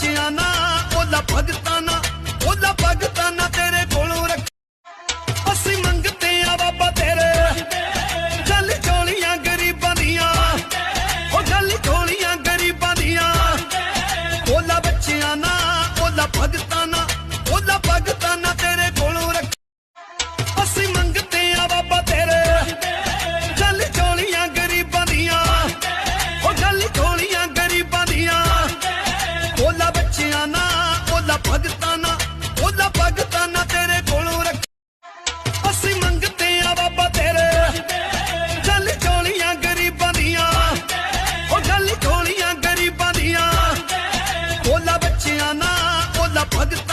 ਬੱਚਿਆਂ ਤੇਰੇ ਕੋਲੋਂ ਰੱਖ। ਅਸੀਂ ਮੰਗਦੇ ਆ ਬਾਬਾ ਤੇਰੇ। ਚੱਲ ਝੋਲੀਆਂ ਗਰੀਬਾਂ ਦੀਆਂ, ਉਹ ਚੱਲ ਝੋਲੀਆਂ ਗਰੀਬਾਂ ਦੀਆਂ। ਉਹਦਾ ਬੱਚਿਆਂ ਨਾ, ਉਹਦਾ ਭਗਤਾਂ I got.